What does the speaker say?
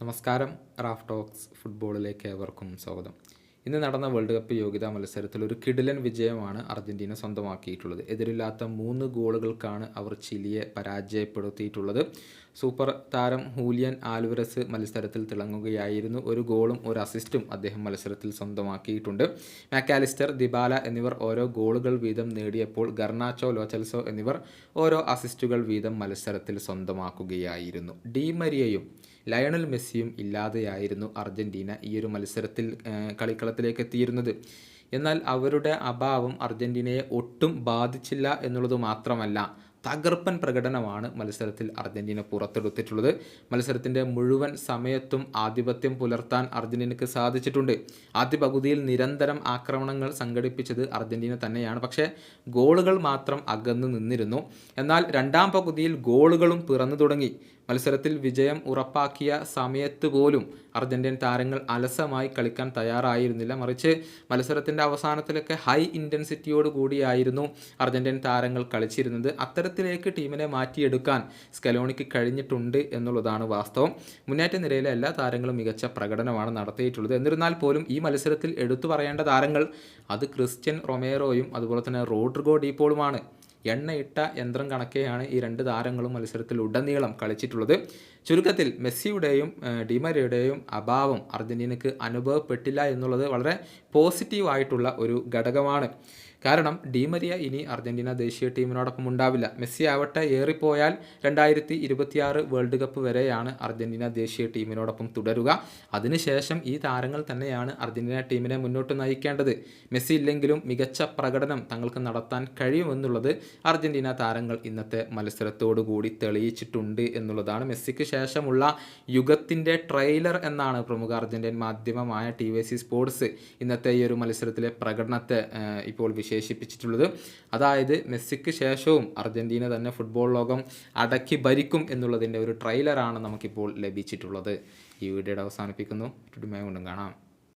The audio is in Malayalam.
നമസ്കാരം റാഫ് ടോക്സ് ഫുട്ബോളിലേക്ക് ഏവർക്കും സ്വാഗതം. ഇന്ന് നടന്ന വേൾഡ് കപ്പ് യോഗ്യതാ മത്സരത്തിൽ ഒരു കിടിലൻ വിജയമാണ് അർജന്റീന സ്വന്തമാക്കിയിട്ടുള്ളത്. എതിരില്ലാത്ത മൂന്ന് ഗോളുകൾക്കാണ് അവർ ചിലിയെ പരാജയപ്പെടുത്തിയിട്ടുള്ളത്. സൂപ്പർ താരം ഹൂലിയൻ ആൽവറസ് മത്സരത്തിൽ തിളങ്ങുകയായിരുന്നു. ഒരു ഗോളും ഒരു അസിസ്റ്റും അദ്ദേഹം മത്സരത്തിൽ സ്വന്തമാക്കിയിട്ടുണ്ട്. മാക്കാലിസ്റ്റർ ദിബാല എന്നിവർ ഓരോ ഗോളുകൾ വീതം നേടിയപ്പോൾ ഗർണാച്ചോ ലോച്ചൽസോ എന്നിവർ ഓരോ അസിസ്റ്റുകൾ വീതം മത്സരത്തിൽ സ്വന്തമാക്കുകയായിരുന്നു. ഡിമരിയയും ലയണൽ മെസ്സിയും ഇല്ലാതെയായിരുന്നു അർജന്റീന ഈ ഒരു മത്സരത്തിൽ ആ, കളിക്കളത്തിലേക്ക് എത്തിയിരുന്നത് എന്നാൽ അവരുടെ അഭാവം അർജന്റീനയെ ഒട്ടും ബാധിച്ചില്ല എന്നുള്ളത് മാത്രമല്ല. തകർപ്പൻ പ്രകടനമാണ് മത്സരത്തിൽ അർജന്റീന പുറത്തെടുത്തിട്ടുള്ളത്. മത്സരത്തിന്റെ മുഴുവൻ സമയത്തും ആധിപത്യം പുലർത്താൻ അർജന്റീനയ്ക്ക് സാധിച്ചിട്ടുണ്ട്. ആദ്യ പകുതിയിൽ നിരന്തരം ആക്രമണങ്ങൾ സംഘടിപ്പിച്ചത് അർജന്റീന തന്നെയാണ്. പക്ഷേ ഗോളുകൾ മാത്രം അകന്നു നിന്നിരുന്നു. എന്നാൽ രണ്ടാം പകുതിയിൽ ഗോളുകളും പിറന്നു തുടങ്ങി. മത്സരത്തിൽ വിജയം ഉറപ്പാക്കിയ സമയത്ത് പോലും അർജന്റീൻ താരങ്ങൾ അലസമായി കളിക്കാൻ തയ്യാറായിരുന്നില്ല. മറിച്ച് മത്സരത്തിന്റെ അവസാനത്തിലൊക്കെ ഹൈ ഇന്റൻസിറ്റിയോട് കൂടിയായിരുന്നു അർജന്റീൻ താരങ്ങൾ കളിച്ചിരുന്നത്. അത്തരത്തിലേക്ക് ടീമിനെ മാറ്റിയെടുക്കാൻ സ്കലോണിക്ക് കഴിഞ്ഞിട്ടുണ്ട് എന്നുള്ളതാണ് വാസ്തവം. മുന്നേറ്റ നിരയിലെ എല്ലാ താരങ്ങളും മികച്ച പ്രകടനമാണ് നടത്തിയിട്ടുള്ളത്. എന്നിരുന്നാൽ പോലും ഈ മത്സരത്തിൽ എടുത്തു പറയേണ്ട താരങ്ങൾ അത് ക്രിസ്ത്യൻ റൊമേറോയും അതുപോലെ തന്നെ റോഡ്രിഗോ ഡീപ്പോളുമാണ് എണ്ണയിട്ട യന്ത്രം കണക്കെയാണ് ഈ രണ്ട് താരങ്ങളും മത്സരത്തിൽ ഉടനീളം കളിച്ചിട്ടുള്ളത്. ചുരുക്കത്തിൽ മെസ്സിയുടെയും ഡിമരയുടെയും അഭാവം അർജന്റീനയ്ക്ക് അനുഭവപ്പെട്ടില്ല എന്നുള്ളത് വളരെ പോസിറ്റീവായിട്ടുള്ള ഒരു ഘടകമാണ്. കാരണം ഡിമരിയ ഇനി അർജന്റീന ദേശീയ ടീമിനോടൊപ്പം ഉണ്ടാവില്ല. മെസ്സി ആവട്ടെ ഏറിപ്പോയാൽ രണ്ടായിരത്തി ഇരുപത്തിയാറ് വേൾഡ് കപ്പ് വരെയാണ് അർജന്റീന ദേശീയ ടീമിനോടൊപ്പം തുടരുക. അതിനുശേഷം ഈ താരങ്ങൾ തന്നെയാണ് അർജന്റീന ടീമിനെ മുന്നോട്ട് നയിക്കേണ്ടത്. മെസ്സി ഇല്ലെങ്കിലും മികച്ച പ്രകടനം തങ്ങൾക്ക് നടത്താൻ കഴിയുമെന്നുള്ളത് അർജന്റീന താരങ്ങൾ ഇന്നത്തെ മത്സരത്തോടു കൂടി തെളിയിച്ചിട്ടുണ്ട് എന്നുള്ളതാണ് മെസ്സിക്ക് ശേഷമുള്ള യുഗത്തിന്റെ ട്രെയിലർ എന്നാണ് പ്രമുഖ അർജന്റീൻ മാധ്യമമായ ടി സി സ്പോർട്സ് ഇന്നത്തെ ഈ ഒരു മത്സരത്തിലെ പ്രകടനത്തെ ഇപ്പോൾ വിശേഷിപ്പിച്ചിട്ടുള്ളത്. അതായത് മെസ്സിക്ക് ശേഷവും അർജന്റീന തന്നെ ഫുട്ബോൾ ലോകം അടക്കി ഭരിക്കും എന്നുള്ളതിന്റെ ഒരു ട്രെയിലറാണ് നമുക്കിപ്പോൾ ലഭിച്ചിട്ടുള്ളത്. ഈ വീഡിയോയുടെ അവസാനിപ്പിക്കുന്നു. കൊണ്ടും കാണാം.